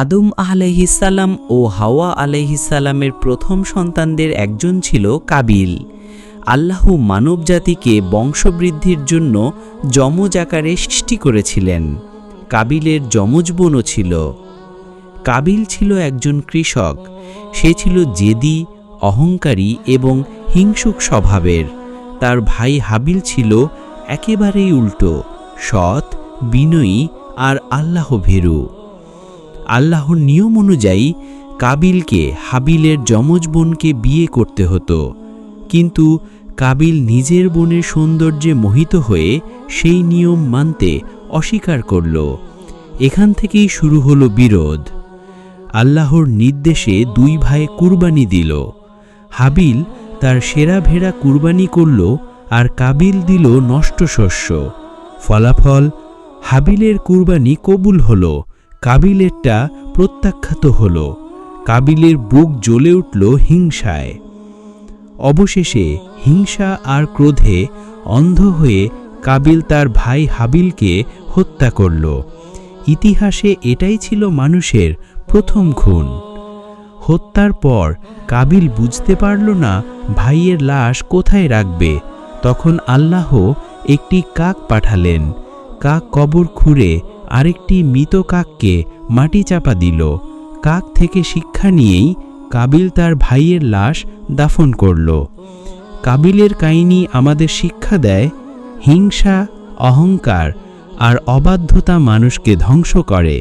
আদম আলাইহিসাল্লাম ও হাওয়া আলাইহিসাল্লামের প্রথম সন্তানদের একজন ছিল কাবিল। আল্লাহ মানবজাতিকে বংশবৃদ্ধির জন্য যমজ আকারে সৃষ্টি করেছিলেন। কাবিলের যমজ বোনও ছিল। কাবিল ছিল একজন কৃষক। সে ছিল জেদি, অহংকারী এবং হিংসুক স্বভাবের। তার ভাই হাবিল ছিল একেবারেই উল্টো, সৎ, বিনয়ী আর আল্লাহ ভীরু আল্লাহর নিয়ম অনুযায়ী কাবিলকে হাবিলের যমজ বোনকে বিয়ে করতে হতো। কিন্তু কাবিল নিজের বোনের সৌন্দর্যে মোহিত হয়ে সেই নিয়ম মানতে অস্বীকার করল। এখান থেকেই শুরু হলো বিরোধ। আল্লাহর নির্দেশে দুই ভাই কুরবানি দিল। হাবিল তার সেরা ভেড়া কুরবানি করল আর কাবিল দিল নষ্ট শস্য। ফলাফল, হাবিলের কুরবানি কবুল হল কাবিলেরটা প্রত্যাখ্যাত হল। কাবিলের বুক জ্বলে উঠল হিংসায়। অবশেষে হিংসা আর ক্রোধে অন্ধ হয়ে কাবিল তার ভাই হাবিলকে হত্যা করল। ইতিহাসে এটাই ছিল মানুষের প্রথম খুন। হত্যার পর কাবিল বুঝতে পারল না ভাইয়ের লাশ কোথায় রাখবে। তখন আল্লাহ একটি কাক পাঠালেন। কাক কবর খুঁড়ে আরেকটি মৃত কাককে মাটি চাপা দিল। কাক থেকে শিক্ষা নিয়েই কাবিল তার ভাইয়ের লাশ দাফন করল। কাবিলের কাহিনী আমাদের শিক্ষা দেয়, হিংসা, অহংকার আর অবাধ্যতা মানুষকে ধ্বংস করে।